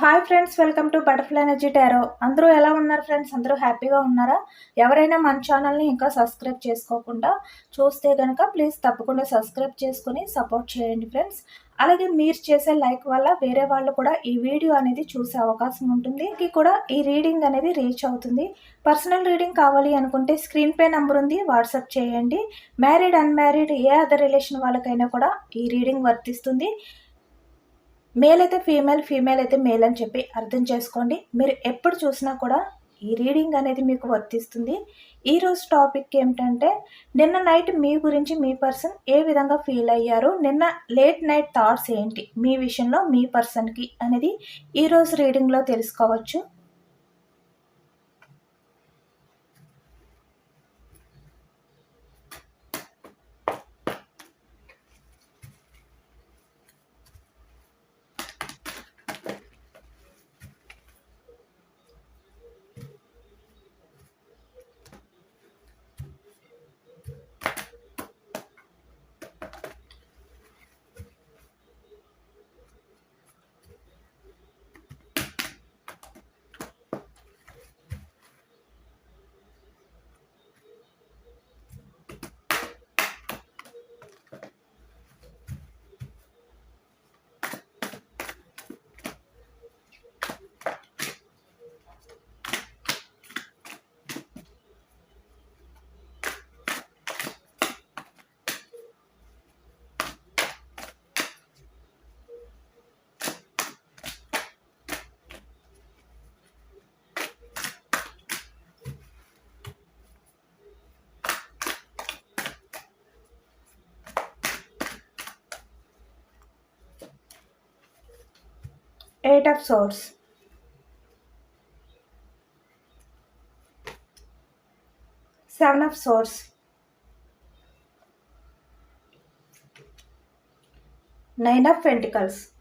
Hi friends welcome to butterfly energy tarot అందరూ ఎలా ఉన్నారు ఫ్రెండ్స్ అందరూ హ్యాపీగా ఉన్నారా? ఎవరైనా మన ఛానల్ని ఇంకా సబ్స్క్రైబ్ చేసుకోకుండా చూస్తే కనుక ప్లీజ్ తప్పకుండా సబ్స్క్రైబ్ చేసుకుని సపోర్ట్ చేయండి ఫ్రెండ్స్ అలాగే మీరు చేసే లైక్ వల్ల వేరే వాళ్ళు కూడా ఈ వీడియో అనేది చూసే అవకాశం ఉంటుంది. ఇది కూడా ఈ రీడింగ్ అనేది రీచ్ అవుతుంది. పర్సనల్ రీడింగ్ కావాలి అనుకుంటే స్క్రీన్ పే నెంబర్ ఉంది వాట్సాప్ చేయండి. మ్యారీడ్ అన్మ్యారీడ్ ఏ అదర్ రిలేషన్ వాళ్ళకైనా కూడా ఈ రీడింగ్ వర్తిస్తుంది. మేల్ అయితే ఫీమేల్ ఫీమేల్ అయితే మేల్ అని చెప్పి అర్థం చేసుకోండి. మీరు ఎప్పుడు చూసినా కూడా ఈ రీడింగ్ అనేది మీకు వర్తిస్తుంది. ఈరోజు టాపిక్ ఏమిటంటే నిన్న నైట్ మీ గురించి మీ పర్సన్ ఏ విధంగా ఫీల్ అయ్యారు? నిన్న లేట్ నైట్ థాట్స్ ఏంటి? మీ విషయంలో మీ పర్సన్కి అనేది ఈరోజు రీడింగ్లో తెలుసుకోవచ్చు. Eight of Swords. Seven of Swords. Nine of Pentacles.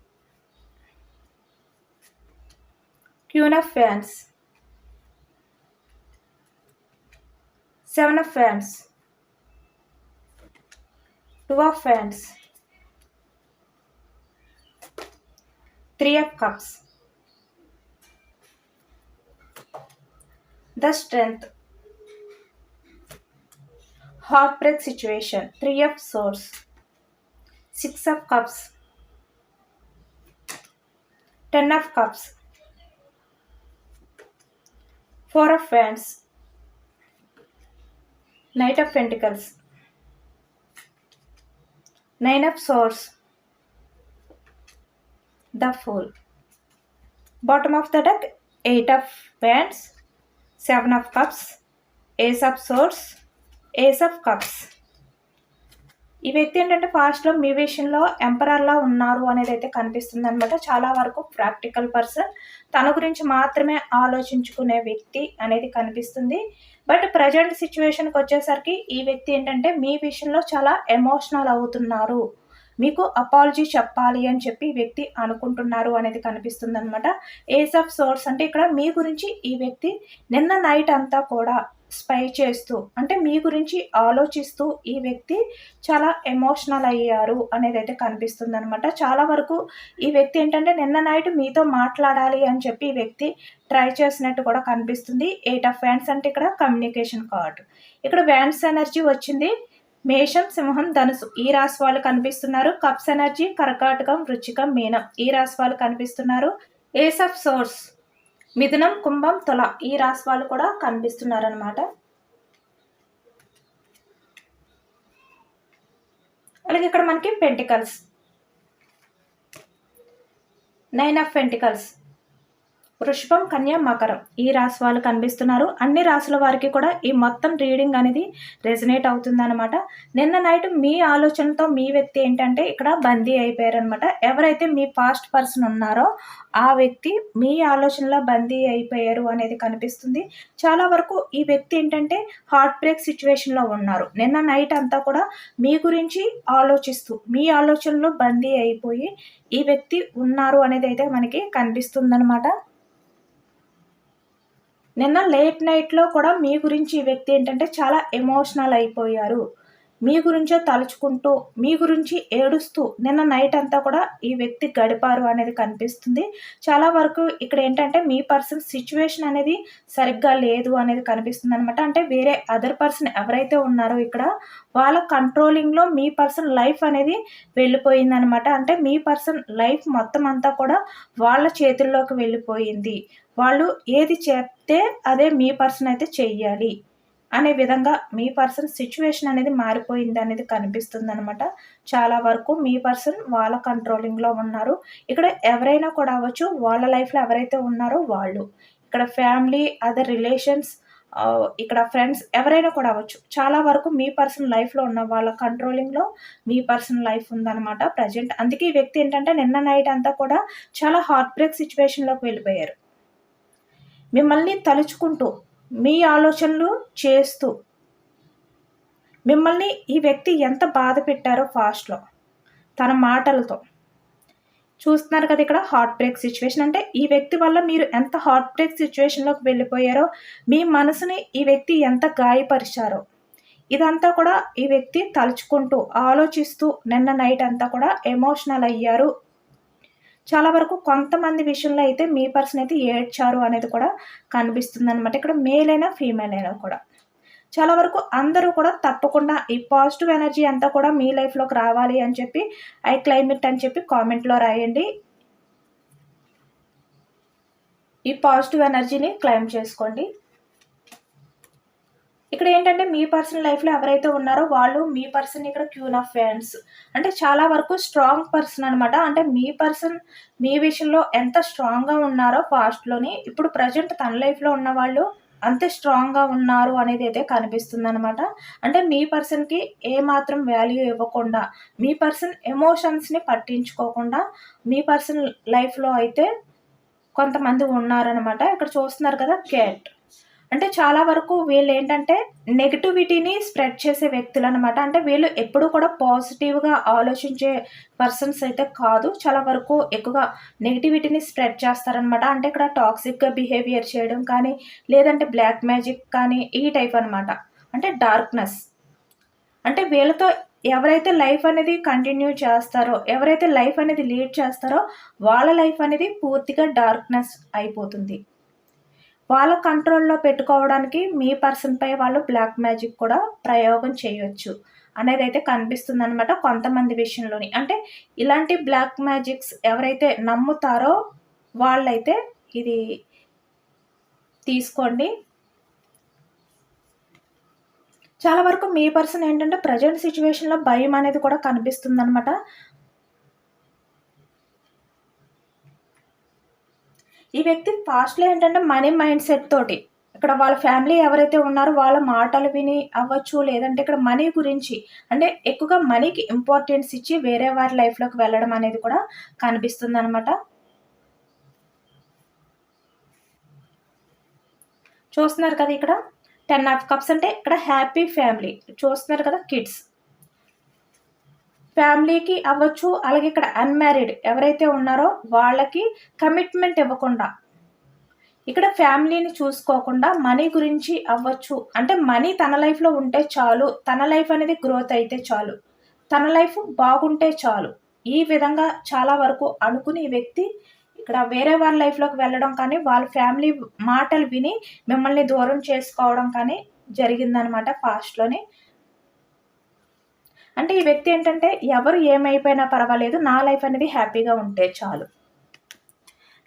Queen of Fans. Seven of Fans. Two of Fans. Three of Cups. The Strength. Heartbreak situation. Three of Swords. Six of Cups. Ten of Cups. Four of Wands. Knight of Pentacles. Nine of Swords the fool. Bottom of the deck, 8 of wands, 7 of cups, ace of swords, ace of cups. ఈ వ్యక్తి ఏంటంటే ఫాస్ట్లో మీ విషయంలో ఎంపరర్లా ఉన్నారు అనేది అయితే కనిపిస్తుంది అనమాట చాలా వరకు ప్రాక్టికల్ పర్సన్ తన గురించి మాత్రమే ఆలోచించుకునే వ్యక్తి అనేది కనిపిస్తుంది బట్ ప్రజెంట్ సిచ్యువేషన్కి వచ్చేసరికి ఈ వ్యక్తి ఏంటంటే మీ విషయంలో చాలా ఎమోషనల్ అవుతున్నారు మీకు అపాలజీ చెప్పాలి అని చెప్పి వ్యక్తి అనుకుంటున్నారు అనేది కనిపిస్తుంది అనమాట ఏస్ ఆఫ్ సోర్స్ అంటే ఇక్కడ మీ గురించి ఈ వ్యక్తి నిన్న నైట్ అంతా కూడా స్పై చేస్తూ అంటే మీ గురించి ఆలోచిస్తూ ఈ వ్యక్తి చాలా ఎమోషనల్ అయ్యారు అనేది అయితే కనిపిస్తుంది అనమాట చాలా వరకు ఈ వ్యక్తి ఏంటంటే నిన్న నైట్ మీతో మాట్లాడాలి అని చెప్పి ఈ వ్యక్తి ట్రై చేసినట్టు కూడా కనిపిస్తుంది. ఎయిట్ ఆఫ్ వ్యాన్స్ అంటే ఇక్కడ కమ్యూనికేషన్ కార్డ్ ఇక్కడ వ్యాన్స్ ఎనర్జీ వచ్చింది. మేషం సింహం ధనుసు ఈ రాశి వాళ్ళు కనిపిస్తున్నారు. కప్స్ ఎనర్జీ కర్కాటకం వృచ్చికం మీనం ఈ రాశి వాళ్ళు కనిపిస్తున్నారు. ఏస్ ఆఫ్ సోర్స్ మిథునం కుంభం తుల ఈ రాశి వాళ్ళు కూడా కనిపిస్తున్నారు అనమాట అలాగే ఇక్కడ మనకి పెంటికల్స్ నైన్ ఆఫ్ పెంటికల్స్ వృషభం కన్యా మకరం. ఈ రాశి వాళ్ళు కనిపిస్తున్నారు. అన్ని రాశుల వారికి కూడా ఈ మొత్తం రీడింగ్ అనేది రెజినేట్ అవుతుందన్నమాట. నిన్న నైట్ మీ ఆలోచనతో మీ వ్యక్తి ఏంటంటే ఇక్కడ బందీ అయిపోయారనమాట ఎవరైతే మీ పాస్ట్ పర్సన్ ఉన్నారో ఆ వ్యక్తి మీ ఆలోచనలో బందీ అయిపోయారు అనేది కనిపిస్తుంది. చాలా వరకు ఈ వ్యక్తి ఏంటంటే హార్ట్ బ్రేక్ సిచ్యువేషన్లో ఉన్నారు. నిన్న నైట్ అంతా కూడా మీ గురించి ఆలోచిస్తూ మీ ఆలోచనలో బందీ అయిపోయి ఈ వ్యక్తి ఉన్నారు అనేది అయితే మనకి కనిపిస్తుందనమాట నిన్న లేట్ నైట్లో కూడా మీ గురించి ఈ వ్యక్తి ఏంటంటే చాలా ఎమోషనల్ అయిపోయారు. మీ గురించే తలుచుకుంటూ మీ గురించి ఏడుస్తూ నిన్న నైట్ అంతా కూడా ఈ వ్యక్తి గడిపారు అనేది కనిపిస్తుంది. చాలా వరకు ఇక్కడ ఏంటంటే మీ పర్సన్ సిచ్యువేషన్ అనేది సరిగ్గా లేదు అనేది కనిపిస్తుంది అనమాట అంటే వేరే అదర్ పర్సన్ ఎవరైతే ఉన్నారో ఇక్కడ వాళ్ళ కంట్రోలింగ్లో మీ పర్సన్ లైఫ్ అనేది వెళ్ళిపోయిందనమాట అంటే మీ పర్సన్ లైఫ్ మొత్తం అంతా కూడా వాళ్ళ చేతుల్లోకి వెళ్ళిపోయింది. వాళ్ళు ఏది చెప్తే అదే మీ పర్సన్ అయితే చెయ్యాలి అనే విధంగా మీ పర్సన్ సిచ్యువేషన్ అనేది మారిపోయింది అనేది కనిపిస్తుంది అనమాట చాలా వరకు మీ పర్సన్ వాళ్ళ కంట్రోలింగ్లో ఉన్నారు. ఇక్కడ ఎవరైనా కూడా అవ్వచ్చు వాళ్ళ లైఫ్లో ఎవరైతే ఉన్నారో వాళ్ళు. ఇక్కడ ఫ్యామిలీ అదర్ రిలేషన్స్ ఇక్కడ ఫ్రెండ్స్ ఎవరైనా కూడా అవ్వచ్చు. చాలా వరకు మీ పర్సన్ లైఫ్లో ఉన్న వాళ్ళ కంట్రోలింగ్లో మీ పర్సన్ లైఫ్ ఉందన్నమాట ప్రజెంట్ అందుకే ఈ వ్యక్తి ఏంటంటే నిన్న నైట్ అంతా కూడా చాలా హార్ట్ బ్రేక్ సిచ్యువేషన్లోకి వెళ్ళిపోయారు. మిమ్మల్ని తలుచుకుంటూ మీ ఆలోచనలు చేస్తూ. మిమ్మల్ని ఈ వ్యక్తి ఎంత బాధ పెట్టారో ఫాస్ట్లో తన మాటలతో. చూస్తున్నారు కదా ఇక్కడ హార్ట్ బ్రేక్ సిచ్యువేషన్ అంటే ఈ వ్యక్తి వల్ల మీరు ఎంత హార్ట్ బ్రేక్ సిచ్యువేషన్లోకి వెళ్ళిపోయారో మీ మనసుని ఈ వ్యక్తి ఎంత గాయపరిచారో. ఇదంతా కూడా ఈ వ్యక్తి తలుచుకుంటూ ఆలోచిస్తూ నిన్న నైట్ అంతా కూడా ఎమోషనల్ అయ్యారు. చాలా వరకు కొంతమంది విషయంలో అయితే మీ పర్సన్ అయితే ఏడ్చారు అనేది కూడా కనిపిస్తుంది అనమాట ఇక్కడ మేల్ అయినా ఫీమేల్ అయినా కూడా. చాలా వరకు అందరూ కూడా తప్పకుండా ఈ పాజిటివ్ ఎనర్జీ అంతా కూడా మీ లైఫ్లోకి రావాలి అని చెప్పి ఐ క్లైమేట్ అని చెప్పి కామెంట్లో రాయండి. ఈ పాజిటివ్ ఎనర్జీని క్లైమ్ చేసుకోండి. ఇక్కడ ఏంటంటే మీ పర్సన్ లైఫ్లో ఎవరైతే ఉన్నారో వాళ్ళు మీ పర్సన్ ఇక్కడ క్యూన్ ఆఫ్ ఫ్యాన్స్. అంటే చాలా వరకు స్ట్రాంగ్ పర్సన్ అనమాట అంటే మీ పర్సన్ మీ విషయంలో ఎంత స్ట్రాంగ్గా ఉన్నారో పాస్ట్లోని ఇప్పుడు ప్రజెంట్ తన లైఫ్లో ఉన్న వాళ్ళు అంతే స్ట్రాంగ్గా ఉన్నారు అనేది అయితే కనిపిస్తుంది అనమాట అంటే మీ పర్సన్కి ఏ మాత్రం వాల్యూ ఇవ్వకుండా మీ పర్సన్ ఎమోషన్స్ని పట్టించుకోకుండా మీ పర్సన్ లైఫ్లో అయితే కొంతమంది ఉన్నారనమాట ఇక్కడ చూస్తున్నారు కదా క్యాట్. అంటే చాలా వరకు వీళ్ళు ఏంటంటే నెగిటివిటీని స్ప్రెడ్ చేసే వ్యక్తులు అనమాట అంటే వీళ్ళు ఎప్పుడు కూడా పాజిటివ్గా ఆలోచించే పర్సన్స్ అయితే కాదు. చాలా వరకు ఎక్కువగా నెగిటివిటీని స్ప్రెడ్ చేస్తారనమాట. అంటే ఇక్కడ టాక్సిక్గా బిహేవియర్ చేయడం కానీ లేదంటే బ్లాక్ మ్యాజిక్ కానీ ఈ టైప్ అనమాట. అంటే డార్క్నెస్ అంటే వీళ్ళతో ఎవరైతే లైఫ్ అనేది కంటిన్యూ చేస్తారో ఎవరైతే లైఫ్ అనేది లీడ్ చేస్తారో వాళ్ళ లైఫ్ అనేది పూర్తిగా డార్క్నెస్ అయిపోతుంది. వాళ్ళ కంట్రోల్లో పెట్టుకోవడానికి మీ పర్సన్పై వాళ్ళు బ్లాక్ మ్యాజిక్ కూడా ప్రయోగం చేయొచ్చు అనేది అయితే కనిపిస్తుంది అనమాట కొంతమంది విషయంలోని. అంటే ఇలాంటి బ్లాక్ మ్యాజిక్స్ ఎవరైతే నమ్ముతారో వాళ్ళైతే ఇది తీసుకోండి. చాలా వరకు మీ పర్సన్ ఏంటంటే ప్రజెంట్ సిచ్యువేషన్లో భయం అనేది కూడా కనిపిస్తుంది అనమాట ఈ వ్యక్తి ఫాస్ట్లీ ఏంటంటే మనీ మైండ్ సెట్ తోటి ఇక్కడ వాళ్ళ ఫ్యామిలీ ఎవరైతే ఉన్నారో వాళ్ళ మాటలు విని అవ్వచ్చు లేదంటే ఇక్కడ మనీ గురించి అంటే ఎక్కువగా మనీకి ఇంపార్టెన్స్ ఇచ్చి వేరే వారి లైఫ్లోకి వెళ్ళడం అనేది కూడా కనిపిస్తుంది అనమాట చూస్తున్నారు కదా ఇక్కడ టెన్ ఆఫ్ కప్స్ అంటే ఇక్కడ హ్యాపీ ఫ్యామిలీ చూస్తున్నారు కదా కిడ్స్ ఫ్యామిలీకి అవ్వచ్చు అలాగే ఇక్కడ అన్మ్యారీడ్ ఎవరైతే ఉన్నారో వాళ్ళకి కమిట్మెంట్ ఇవ్వకుండా ఇక్కడ ఫ్యామిలీని చూసుకోకుండా మనీ గురించి అవ్వచ్చు. అంటే మనీ తన లైఫ్లో ఉంటే చాలు తన లైఫ్ అనేది గ్రోత్ అయితే చాలు తన లైఫ్ బాగుంటే చాలు. ఈ విధంగా చాలా వరకు అనుకుని వ్యక్తి ఇక్కడ వేరే వాళ్ళ లైఫ్లోకి వెళ్ళడం కానీ వాళ్ళ ఫ్యామిలీ మాటలు విని మిమ్మల్ని దూరం చేసుకోవడం కానీ జరిగిందనమాట ఫాస్ట్లోనే. అంటే ఈ వ్యక్తి ఏంటంటే ఎవరు ఏమైపోయినా పర్వాలేదు నా లైఫ్ అనేది హ్యాపీగా ఉంటే చాలు.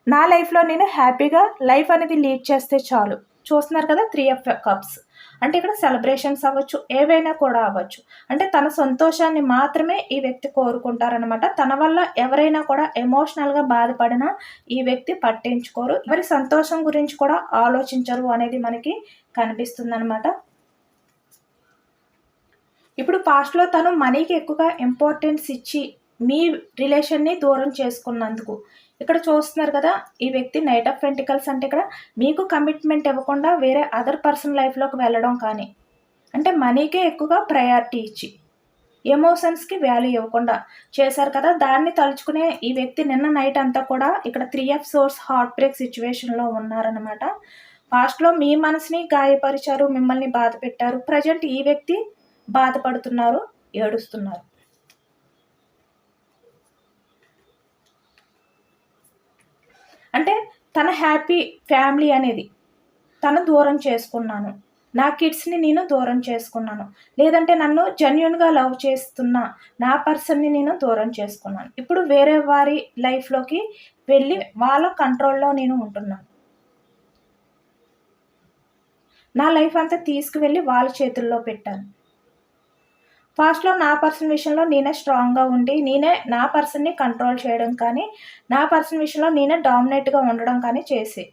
నా లైఫ్లో నేను హ్యాపీగా లైఫ్ అనేది లీడ్ చేస్తే చాలు. చూస్తున్నారు కదా త్రీ ఆఫ్ కప్స్. అంటే ఇక్కడ సెలబ్రేషన్స్ అవ్వచ్చు ఏవైనా కూడా అవ్వచ్చు. అంటే తన సంతోషాన్ని మాత్రమే ఈ వ్యక్తి కోరుకుంటారనమాట తన వల్ల ఎవరైనా కూడా ఎమోషనల్గా బాధపడినా ఈ వ్యక్తి పట్టించుకోరు. ఎవరి సంతోషం గురించి కూడా ఆలోచించరు అనేది మనకి కనిపిస్తుంది అనమాట ఇప్పుడు పాస్ట్లో తను మనీకి ఎక్కువగా ఇంపార్టెన్స్ ఇచ్చి మీ రిలేషన్ని దూరం చేసుకున్నందుకు. ఇక్కడ చూస్తున్నారు కదా ఈ వ్యక్తి నైట్ ఆఫ్ పెంటికల్స్ అంటే ఇక్కడ మీకు కమిట్మెంట్ ఇవ్వకుండా వేరే అదర్ పర్సన్ లైఫ్లోకి వెళ్ళడం కానీ అంటే మనీకే ఎక్కువగా ప్రయారిటీ ఇచ్చి ఎమోషన్స్కి వాల్యూ ఇవ్వకుండా చేశారు కదా. దాన్ని తలుచుకునే ఈ వ్యక్తి నిన్న నైట్ అంతా కూడా ఇక్కడ three of swords heart break సిచ్యువేషన్లో ఉన్నారనమాట పాస్ట్లో మీ మనసుని గాయపరిచారు మిమ్మల్ని బాధ పెట్టారు. ప్రజెంట్ ఈ వ్యక్తి బాధపడుతున్నారు ఏడుస్తున్నారు. అంటే తన హ్యాపీ ఫ్యామిలీ అనేది తను దూరం చేసుకున్నాను. నా కిడ్స్ని నేను దూరం చేసుకున్నాను. లేదంటే నన్ను జెన్యున్గా లవ్ చేస్తున్న నా పర్సన్ని నేను దూరం చేసుకున్నాను. ఇప్పుడు వేరే వారి లైఫ్లోకి వెళ్ళి వాళ్ళ కంట్రోల్లో నేను ఉంటున్నాను. నా లైఫ్ అంతా తీసుకువెళ్ళి వాళ్ళ చేతుల్లో పెట్టాను. ఫాస్ట్లో నా పర్సన్ విషయంలో నేనే స్ట్రాంగ్గా ఉండి నేనే నా పర్సన్ని కంట్రోల్ చేయడం కానీ నా పర్సన్ విషయంలో నేనే డామినేట్గా ఉండడం కానీ చేసి.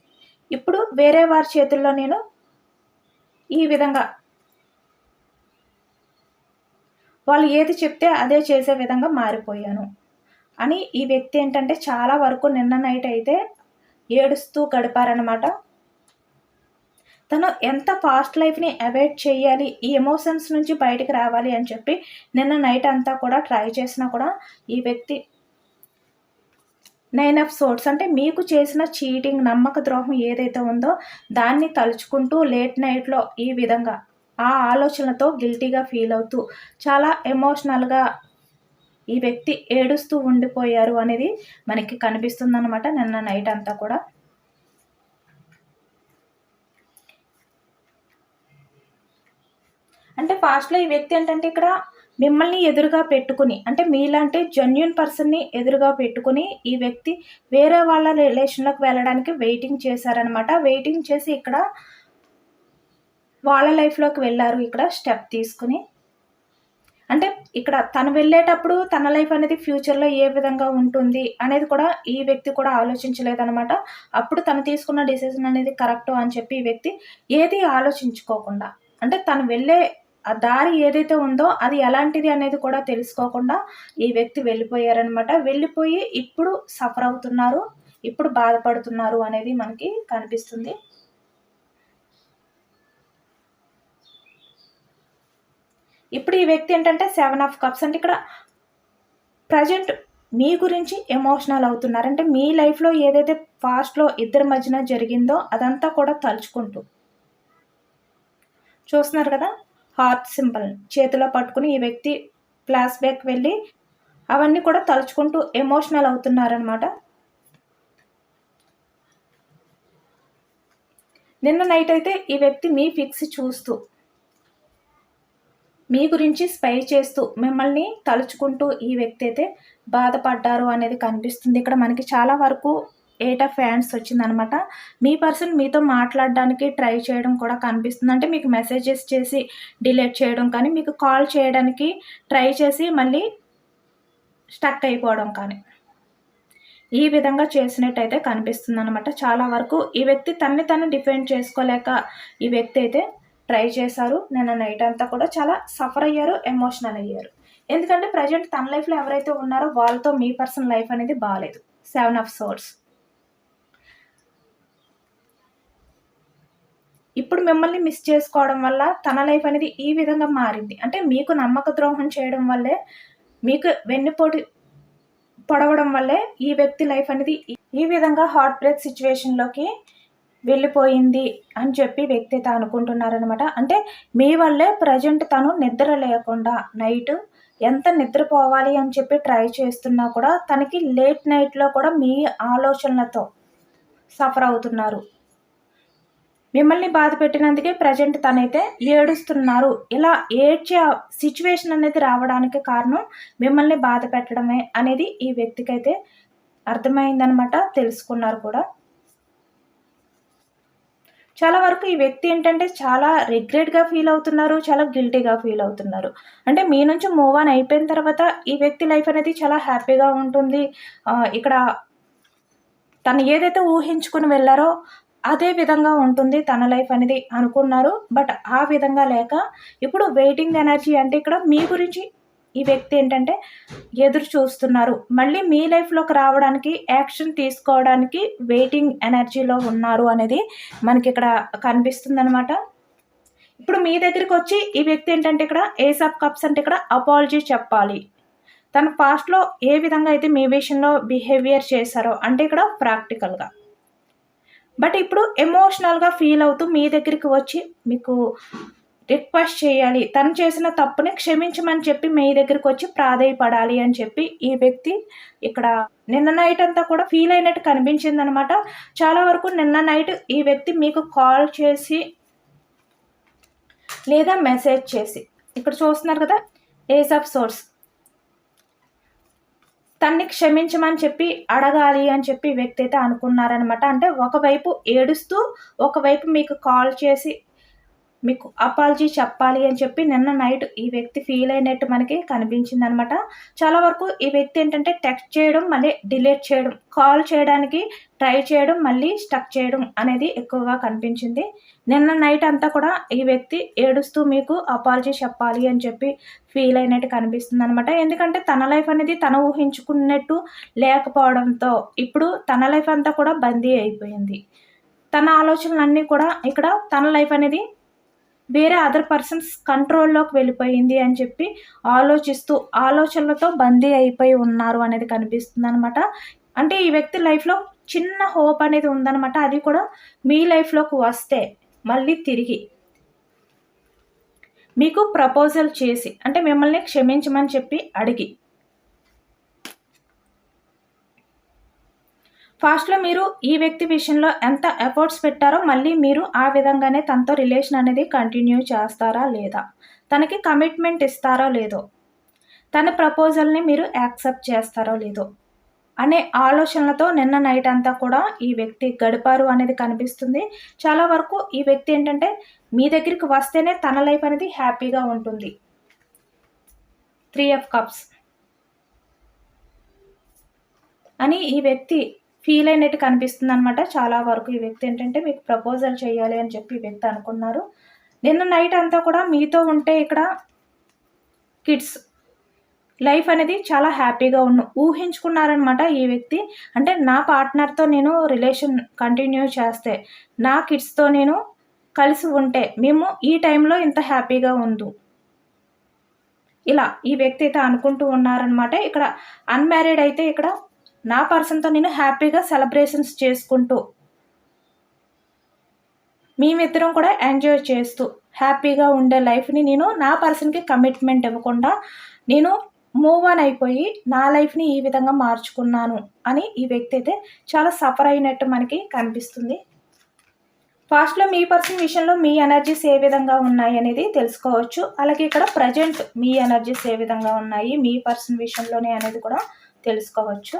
ఇప్పుడు వేరే వారి చేతుల్లో నేను ఈ విధంగా వాళ్ళు ఏది చెప్తే అదే చేసే విధంగా మారిపోయాను. అని ఈ వ్యక్తి ఏంటంటే చాలా వరకు నిన్న నైట్ అయితే ఏడుస్తూ గడిపారనమాట తను ఎంత ఫాస్ట్ లైఫ్ని అవాయిడ్ చేయాలి ఈ ఎమోషన్స్ నుంచి బయటకు రావాలి అని చెప్పి నిన్న నైట్ అంతా కూడా ట్రై చేసినా కూడా ఈ వ్యక్తి నైన్ ఆఫ్ సోర్ట్స్ అంటే మీకు చేసిన చీటింగ్ నమ్మక ద్రోహం ఏదైతే ఉందో దాన్ని తలుచుకుంటూ లేట్ నైట్లో ఈ విధంగా ఆ ఆలోచనతో గిల్టీగా ఫీల్ అవుతూ చాలా ఎమోషనల్గా ఈ వ్యక్తి ఏడుస్తూ ఉండిపోయారు అనేది మనకి కనిపిస్తుంది అనమాట నిన్న నైట్ అంతా కూడా. అంటే పాస్ట్లో ఈ వ్యక్తి ఏంటంటే ఇక్కడ మిమ్మల్ని ఎదురుగా పెట్టుకుని అంటే మీలాంటి జెన్యున్ పర్సన్ని ఎదురుగా పెట్టుకుని ఈ వ్యక్తి వేరే వాళ్ళ రిలేషన్లోకి వెళ్ళడానికి వెయిటింగ్ చేశారనమాట వెయిటింగ్ చేసి ఇక్కడ వాళ్ళ లైఫ్లోకి వెళ్ళారు ఇక్కడ స్టెప్ తీసుకుని. అంటే ఇక్కడ తను వెళ్ళేటప్పుడు తన లైఫ్ అనేది ఫ్యూచర్లో ఏ విధంగా ఉంటుంది అనేది కూడా ఈ వ్యక్తి కూడా ఆలోచించలేదనమాట అప్పుడు తను తీసుకున్న డిసిజన్ అనేది కరెక్ట్ అని చెప్పి ఈ వ్యక్తి ఏది ఆలోచించుకోకుండా అంటే తను వెళ్ళే ఆ దారి ఏదైతే ఉందో అది ఎలాంటిది అనేది కూడా తెలుసుకోకుండా ఈ వ్యక్తి వెళ్ళిపోయారనమాట. వెళ్ళిపోయి ఇప్పుడు సఫర్ అవుతున్నారు ఇప్పుడు బాధపడుతున్నారు అనేది మనకి కనిపిస్తుంది. ఇప్పుడు ఈ వ్యక్తి ఏంటంటే సెవెన్ ఆఫ్ కప్స్ అంటే ఇక్కడ ప్రజెంట్ మీ గురించి ఎమోషనల్ అవుతున్నారు. అంటే మీ లైఫ్లో ఏదైతే ఫాస్ట్లో ఇద్దరి మధ్యన జరిగిందో అదంతా కూడా తలుచుకుంటూ. చూస్తున్నారు కదా? Heart symbol. చేతిలో పట్టుకుని ఈ వ్యక్తి ఫ్లాష్ బ్యాక్ వెళ్ళి అవన్నీ కూడా తలుచుకుంటూ ఎమోషనల్ అవుతున్నారనమాట నిన్న నైట్ అయితే ఈ వ్యక్తి మీ ఫిక్స్ చూస్తూ మీ గురించి స్పై చేస్తూ మిమ్మల్ని తలుచుకుంటూ ఈ వ్యక్తి అయితే బాధపడ్డారు అనేది కనిపిస్తుంది. ఇక్కడ మనకి చాలా వరకు ఎయిట్ ఆఫ్ ఫ్యాన్స్ వచ్చిందనమాట. మీ పర్సన్ మీతో మాట్లాడడానికి ట్రై చేయడం కూడా కనిపిస్తుంది. అంటే మీకు మెసేజెస్ చేసి డిలీట్ చేయడం కానీ మీకు కాల్ చేయడానికి ట్రై చేసి మళ్ళీ స్టక్ అయిపోవడం కానీ ఈ విధంగా చేసినట్టయితే కనిపిస్తుంది అనమాట చాలా వరకు ఈ వ్యక్తి తన్ని తను డిఫెండ్ చేసుకోలేక ఈ వ్యక్తి అయితే ట్రై చేశారు. నిన్న నైట్ అంతా కూడా చాలా సఫర్ అయ్యారు ఎమోషనల్ అయ్యారు. ఎందుకంటే ప్రజెంట్ తన లైఫ్లో ఎవరైతే ఉన్నారో వాళ్ళతో మీ పర్సన్ లైఫ్ అనేది బాగాలేదు సెవెన్ ఆఫ్ సోర్స్. ఇప్పుడు మిమ్మల్ని మిస్ చేసుకోవడం వల్ల తన లైఫ్ అనేది ఈ విధంగా మారింది. అంటే మీకు నమ్మక ద్రోహం చేయడం వల్లే మీకు వెన్నుపోటు పొడవడం వల్లే ఈ వ్యక్తి లైఫ్ అనేది ఈ విధంగా హార్ట్ బ్రేక్ సిచ్యువేషన్లోకి వెళ్ళిపోయింది అని చెప్పి వ్యక్తి అయితే అనుకుంటున్నారనమాట అంటే మీ వల్లే ప్రజెంట్ తను నిద్ర లేకుండా నైట్ ఎంత నిద్రపోవాలి అని చెప్పి ట్రై చేస్తున్నా కూడా తనకి లేట్ నైట్లో కూడా మీ ఆలోచనలతో సఫర్ అవుతున్నారు. మిమ్మల్ని బాధ పెట్టినందుకే ప్రజెంట్ తనైతే ఏడుస్తున్నారు. ఇలా ఏడ్చే సిచ్యువేషన్ అనేది రావడానికి కారణం మిమ్మల్ని బాధ పెట్టడమే అనేది ఈ వ్యక్తికి అయితే అర్థమైందనమాట తెలుసుకున్నారు కూడా. చాలా వరకు ఈ వ్యక్తి ఏంటంటే చాలా రిగ్రెట్గా ఫీల్ అవుతున్నారు చాలా గిల్టీగా ఫీల్ అవుతున్నారు. అంటే మీ నుంచి మూవ్ ఆన్ అయిపోయిన తర్వాత ఈ వ్యక్తి లైఫ్ అనేది చాలా హ్యాపీగా ఉంటుంది. ఇక్కడ తను ఏదైతే ఊహించుకుని వెళ్ళారో అదే విధంగా ఉంటుంది తన లైఫ్ అనేది అనుకున్నారు. బట్ ఆ విధంగా లేక ఇప్పుడు వెయిటింగ్ ఎనర్జీ అంటే ఇక్కడ మీ గురించి ఈ వ్యక్తి ఏంటంటే ఎదురు చూస్తున్నారు. మళ్ళీ మీ లైఫ్లోకి రావడానికి యాక్షన్ తీసుకోవడానికి వెయిటింగ్ ఎనర్జీలో ఉన్నారు అనేది మనకి ఇక్కడ కనిపిస్తుంది అనమాట ఇప్పుడు మీ దగ్గరికి వచ్చి ఈ వ్యక్తి ఏంటంటే ఇక్కడ ఏస్ ఆఫ్ కప్స్ అంటే ఇక్కడ అపాలజీ చెప్పాలి. తన పాస్ట్లో ఏ విధంగా అయితే మీ విషయంలో బిహేవియర్ చేశారో అంటే ఇక్కడ ప్రాక్టికల్గా బట్ ఇప్పుడు ఎమోషనల్గా ఫీల్ అవుతూ మీ దగ్గరికి వచ్చి మీకు రిక్వెస్ట్ చేయాలి. తను చేసిన తప్పుని క్షమించమని చెప్పి మీ దగ్గరికి వచ్చి ప్రాధేయపడాలి అని చెప్పి ఈ వ్యక్తి ఇక్కడ నిన్న నైట్ అంతా కూడా ఫీల్ అయినట్టు కనిపించింది అనమాట చాలా వరకు నిన్న నైట్ ఈ వ్యక్తి మీకు కాల్ చేసి లేదా మెసేజ్ చేసి ఇక్కడ చూస్తున్నారు కదా ఏజ్ ఆఫ్ సోర్స్ తన్ని క్షమించమని చెప్పి అడగాలి అని చెప్పి వ్యక్తి అయితే అనుకున్నారనమాట అంటే ఒకవైపు ఏడుస్తూ ఒకవైపు మీకు కాల్ చేసి మీకు అపాలజీ చెప్పాలి అని చెప్పి నిన్న నైట్ ఈ వ్యక్తి ఫీల్ అయినట్టు మనకి కనిపించింది అనమాట చాలా వరకు ఈ వ్యక్తి ఏంటంటే టెక్స్ట్ చేయడం మళ్ళీ డిలీట్ చేయడం కాల్ చేయడానికి ట్రై చేయడం మళ్ళీ స్టక్ చేయడం అనేది ఎక్కువగా కనిపించింది. నిన్న నైట్ అంతా కూడా ఈ వ్యక్తి ఏడుస్తూ మీకు అపాలజీ చెప్పాలి అని చెప్పి ఫీల్ అయినట్టు కనిపిస్తుంది అనమాట ఎందుకంటే తన లైఫ్ అనేది తను ఊహించుకున్నట్టు లేకపోవడంతో ఇప్పుడు తన లైఫ్ అంతా కూడా బందీ అయిపోయింది. తన ఆలోచనలన్నీ కూడా ఇక్కడ తన లైఫ్ అనేది వేరే అదర్ పర్సన్స్ కంట్రోల్లోకి వెళ్ళిపోయింది అని చెప్పి ఆలోచిస్తూ ఆలోచనలతో బందీ అయిపోయి ఉన్నారు అనేది కనిపిస్తుంది అనమాట అంటే ఈ వ్యక్తి లైఫ్లో చిన్న హోప్ అనేది ఉందన్నమాట. అది కూడా మీ లైఫ్లోకి వస్తే మళ్ళీ తిరిగి. మీకు ప్రపోజల్ చేసి అంటే మిమ్మల్ని క్షమించమని చెప్పి అడిగి. ఫాస్ట్లో మీరు ఈ వ్యక్తి విషయంలో ఎంత ఎఫర్ట్స్ పెట్టారో మళ్ళీ మీరు ఆ విధంగానే తనతో రిలేషన్ అనేది కంటిన్యూ చేస్తారా లేదా? తనకి కమిట్మెంట్ ఇస్తారో లేదో? తన ప్రపోజల్ని మీరు యాక్సెప్ట్ చేస్తారో లేదో? అనే ఆలోచనలతో నిన్న నైట్ అంతా కూడా ఈ వ్యక్తి గడిపారు అనేది కనిపిస్తుంది. చాలా వరకు ఈ వ్యక్తి ఏంటంటే మీ దగ్గరికి వస్తేనే తన లైఫ్ అనేది హ్యాపీగా ఉంటుంది. Three of cups. అని ఈ వ్యక్తి ఫీల్ అయినట్టు కనిపిస్తుంది అనమాట చాలా వరకు ఈ వ్యక్తి ఏంటంటే మీకు ప్రపోజల్ చేయాలి అని చెప్పి ఈ వ్యక్తి అనుకున్నారు. నిన్న నైట్ అంతా కూడా మీతో ఉంటే ఇక్కడ కిడ్స్ లైఫ్ అనేది చాలా హ్యాపీగా ఉన్న ఊహించుకున్నారనమాట ఈ వ్యక్తి. అంటే నా పార్ట్నర్తో నేను రిలేషన్ కంటిన్యూ చేస్తే నా కిడ్స్తో నేను కలిసి ఉంటే మేము ఈ టైంలో ఇంత హ్యాపీగా ఉందు ఇలా ఈ వ్యక్తి అయితే అనుకుంటూ ఉన్నారనమాట ఇక్కడ అన్మ్యారీడ్ అయితే ఇక్కడ నా పర్సన్తో నేను హ్యాపీగా సెలబ్రేషన్స్ చేసుకుంటూ మేమిద్దరం కూడా ఎంజాయ్ చేస్తూ హ్యాపీగా ఉండే లైఫ్ని నేను నా పర్సన్కి కమిట్మెంట్ ఇవ్వకుండా నేను మూవ్ ఆన్ అయిపోయి నా లైఫ్ని ఈ విధంగా మార్చుకున్నాను అని ఈ వ్యక్తి అయితే చాలా సఫర్ అయినట్టు మనకి కనిపిస్తుంది. ఫాస్ట్లో మీ పర్సన్ విషయంలో మీ ఎనర్జీస్ ఏ విధంగా ఉన్నాయి అనేది తెలుసుకోవచ్చు. అలాగే ఇక్కడ ప్రజెంట్ మీ ఎనర్జీస్ ఏ విధంగా ఉన్నాయి మీ పర్సన్ విషయంలోనే అనేది కూడా తెలుసుకోవచ్చు.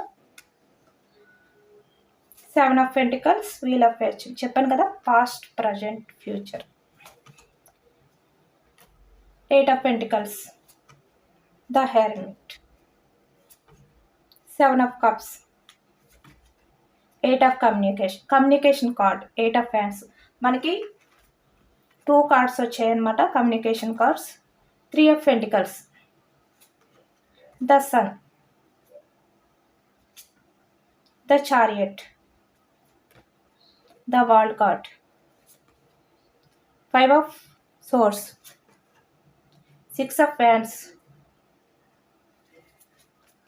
Seven of pentacles wheel of fortune చెప్పాను కదా past present future. Eight of pentacles the hermit seven of cups eight of communication. Communication card eight of wands. మనకి టూ కార్డ్స్ వచ్చాయన్నమాట communication cards. Three of pentacles the sun the chariot. the world card. Five of swords. Six of wands.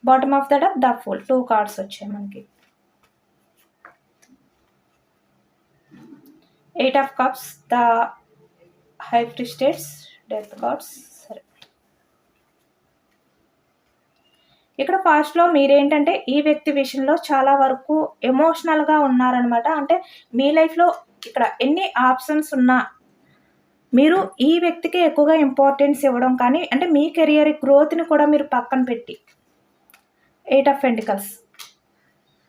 Bottom of the deck, the fool. Two cards వచ్చాయి మనకి eight of cups the high priestess death cards ఇక్కడ ఫాస్ట్లో మీరేంటంటే ఈ వ్యక్తి విషయంలో చాలా వరకు ఎమోషనల్గా ఉన్నారనమాట అంటే మీ లైఫ్లో ఇక్కడ ఎన్ని ఆప్షన్స్ ఉన్నా మీరు ఈ వ్యక్తికి ఎక్కువగా ఇంపార్టెన్స్ ఇవ్వడం కానీ అంటే మీ కెరియర్ గ్రోత్ని కూడా మీరు పక్కన పెట్టి ఎయిట్ ఆఫ్ పెంటికల్స్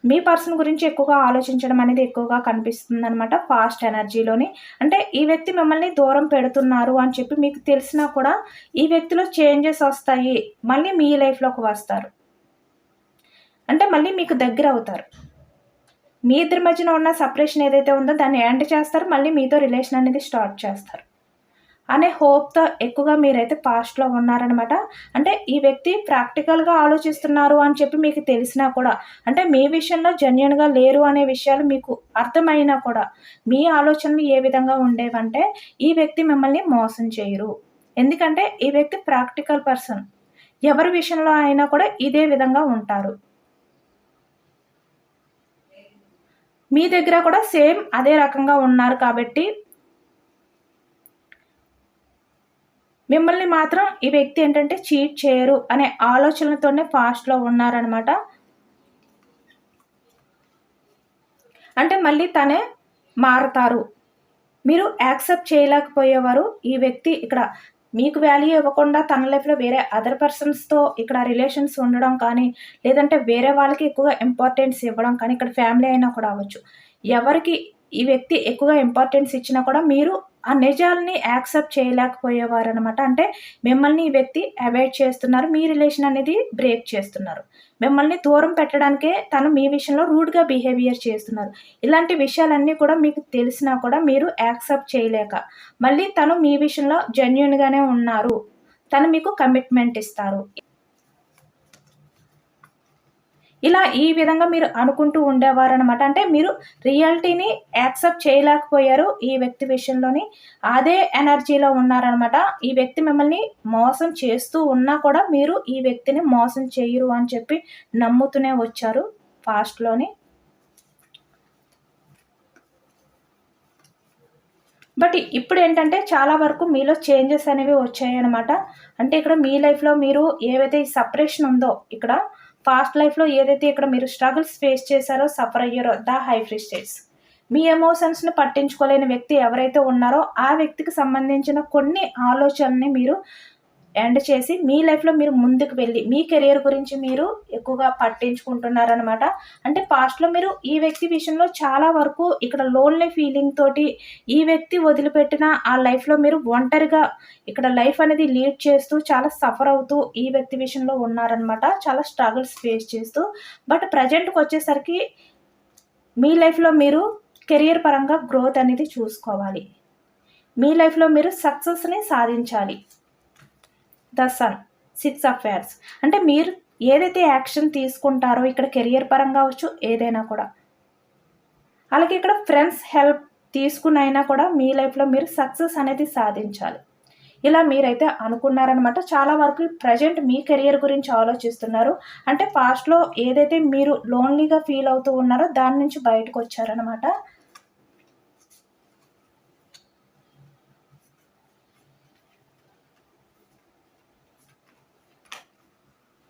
మీ పర్సన్ గురించి ఎక్కువగా ఆలోచించడం అనేది ఎక్కువగా కనిపిస్తుంది అనమాట ఫాస్ట్ ఎనర్జీలోని అంటే ఈ వ్యక్తి మిమ్మల్ని దూరం పెడుతున్నారు అని చెప్పి మీకు తెలిసినా కూడా ఈ వ్యక్తిలో చేంజెస్ వస్తాయి. మళ్ళీ మీ లైఫ్లోకి వస్తారు. అంటే మళ్ళీ మీకు దగ్గర అవుతారు. మీ ఇద్దరి మధ్యన ఉన్న సపరేషన్ ఏదైతే ఉందో దాన్ని ఎండ్ చేస్తారు మళ్ళీ మీతో రిలేషన్ అనేది స్టార్ట్ చేస్తారు. అనే హోప్తో ఎక్కువగా మీరైతే పాస్ట్లో ఉన్నారనమాట అంటే ఈ వ్యక్తి ప్రాక్టికల్గా ఆలోచిస్తున్నారు అని చెప్పి మీకు తెలిసినా కూడా అంటే మీ విషయంలో జెన్యున్గా లేరు అనే విషయాలు మీకు అర్థమైనా కూడా మీ ఆలోచనలు ఏ విధంగా ఉండేవంటే ఈ వ్యక్తి మిమ్మల్ని మోసం చేయరు. ఎందుకంటే ఈ వ్యక్తి ప్రాక్టికల్ పర్సన్ ఎవరి విషయంలో అయినా కూడా ఇదే విధంగా ఉంటారు. మీ దగ్గర కూడా సేమ్ అదే రకంగా ఉన్నారు కాబట్టి మిమ్మల్ని మాత్రం ఈ వ్యక్తి ఏంటంటే చీట్ చేయరు అనే ఆలోచనలతోనే ఫాస్ట్లో ఉన్నారనమాట అంటే మళ్ళీ తనే మారతారు. మీరు యాక్సెప్ట్ చేయలేకపోయేవారు ఈ వ్యక్తి ఇక్కడ మీకు వాల్యూ ఇవ్వకుండా తన లైఫ్లో వేరే అదర్ పర్సన్స్తో ఇక్కడ రిలేషన్స్ ఉండడం కానీ లేదంటే వేరే వాళ్ళకి ఎక్కువగా ఇంపార్టెన్స్ ఇవ్వడం కానీ ఇక్కడ ఫ్యామిలీ అయినా కూడా అవ్వచ్చు. ఎవరికి ఈ వ్యక్తి ఎక్కువగా ఇంపార్టెన్స్ ఇచ్చినా కూడా మీరు ఆ నిజాలని యాక్సెప్ట్ చేయలేకపోయేవారు అనమాట అంటే మిమ్మల్ని ఈ వ్యక్తి అవాయిడ్ చేస్తున్నారు మీ రిలేషన్ అనేది బ్రేక్ చేస్తున్నారు. మిమ్మల్ని దూరం పెట్టడానికే తను మీ విషయంలో రూడ్గా బిహేవియర్ చేస్తున్నారు. ఇలాంటి విషయాలన్నీ కూడా మీకు తెలిసినా కూడా మీరు యాక్సెప్ట్ చేయలేక మళ్ళీ తను మీ విషయంలో జెన్యున్గానే ఉన్నారు. తను మీకు కమిట్మెంట్ ఇస్తారు. ఇలా ఈ విధంగా మీరు అనుకుంటూ ఉండేవారు అనమాట అంటే మీరు రియాలిటీని యాక్సెప్ట్ చేయలేకపోయారు ఈ వ్యక్తి విషయంలోని. అదే ఎనర్జీలో ఉన్నారనమాట ఈ వ్యక్తి మిమ్మల్ని మోసం చేస్తూ ఉన్నా కూడా మీరు ఈ వ్యక్తిని మోసం చేయరు అని చెప్పి నమ్ముతూనే వచ్చారు ఫాస్ట్లోని. బట్ ఇప్పుడు ఏంటంటే చాలా వరకు మీలో చేంజెస్ అనేవి వచ్చాయి అనమాట అంటే ఇక్కడ మీ లైఫ్లో మీరు ఏవైతే సపరేషన్ ఉందో ఇక్కడ ఫాస్ట్ లైఫ్లో ఏదైతే ఇక్కడ మీరు స్ట్రగుల్స్ ఫేస్ చేశారో సఫర్ అయ్యారో ద హై ఫ్రిస్టేజ్ మీ ఎమోషన్స్ను పట్టించుకోలేని వ్యక్తి ఎవరైతే ఉన్నారో ఆ వ్యక్తికి సంబంధించిన కొన్ని ఆలోచనని మీరు ఎండ్ చేసి మీ లైఫ్లో మీరు ముందుకు వెళ్ళి మీ కెరియర్ గురించి మీరు ఎక్కువగా పట్టించుకుంటున్నారనమాట అంటే పాస్ట్లో మీరు ఈ వ్యక్తి విషయంలో చాలా వరకు ఇక్కడ లోన్లీ ఫీలింగ్ తోటి ఈ వ్యక్తి వదిలిపెట్టిన ఆ లైఫ్లో మీరు ఒంటరిగా ఇక్కడ లైఫ్ అనేది లీడ్ చేస్తూ చాలా సఫర్ అవుతూ ఈ వ్యక్తి విషయంలో ఉన్నారనమాట చాలా స్ట్రగుల్స్ ఫేస్ చేస్తూ. బట్ ప్రజెంట్కి వచ్చేసరికి మీ లైఫ్లో మీరు కెరియర్ పరంగా గ్రోత్ అనేది చూసుకోవాలి. మీ లైఫ్లో మీరు సక్సెస్ని సాధించాలి. The sun six affairs. అంటే మీరు ఏదైతే యాక్షన్ తీసుకుంటారో ఇక్కడ కెరియర్ పరంగా అవచ్చు ఏదైనా కూడా. అలాగే ఇక్కడ ఫ్రెండ్స్ హెల్ప్ తీసుకున్నైనా కూడా మీ లైఫ్లో మీరు సక్సెస్ అనేది సాధించాలి. ఇలా మీరైతే అనుకున్నారనమాట. చాలా వరకు ప్రజెంట్ మీ కెరియర్ గురించి ఆలోచిస్తున్నారు. అంటే పాస్ట్లో ఏదైతే మీరు లోన్లీగా ఫీల్ అవుతూ ఉన్నారో దాని నుంచి బయటకు వచ్చారనమాట.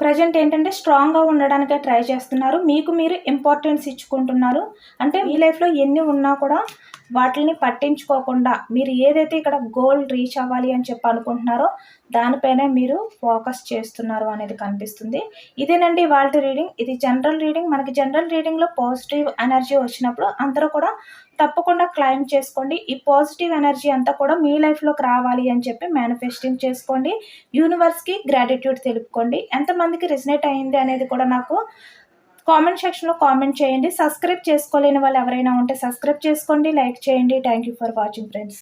ప్రజెంట్ ఏంటంటే స్ట్రాంగ్గా ఉండడానికే ట్రై చేస్తున్నారు. మీకు మీరు ఇంపార్టెన్స్ ఇచ్చుకుంటున్నారు. అంటే మీ లైఫ్లో ఎన్ని ఉన్నా కూడా వాటిని పట్టించుకోకుండా మీరు ఏదైతే ఇక్కడ గోల్ రీచ్ అవ్వాలి అని చెప్పి అనుకుంటున్నారో దానిపైనే మీరు ఫోకస్ చేస్తున్నారు అనేది కనిపిస్తుంది. ఇదేనండి వాళ్ళ రీడింగ్. ఇది జనరల్ రీడింగ్. మనకి జనరల్ రీడింగ్లో పాజిటివ్ ఎనర్జీ వచ్చినప్పుడు అందరూ కూడా తప్పకుండా క్లైమ్ చేసుకోండి. ఈ పాజిటివ్ ఎనర్జీ అంతా కూడా మీ లైఫ్లోకి రావాలి అని చెప్పి మేనిఫెస్టింగ్ చేసుకోండి. యూనివర్స్కి గ్రాటిట్యూడ్ తెలుపుకోండి. ఎంతమందికి రిజనేట్ అయ్యింది అనేది కూడా నాకు కామెంట్ సెక్షన్లో కామెంట్ చేయండి. సబ్స్క్రైబ్ చేసుకోలేని వాళ్ళు ఎవరైనా ఉంటే సబ్స్క్రైబ్ చేసుకోండి. లైక్ చేయండి. Thank you for watching friends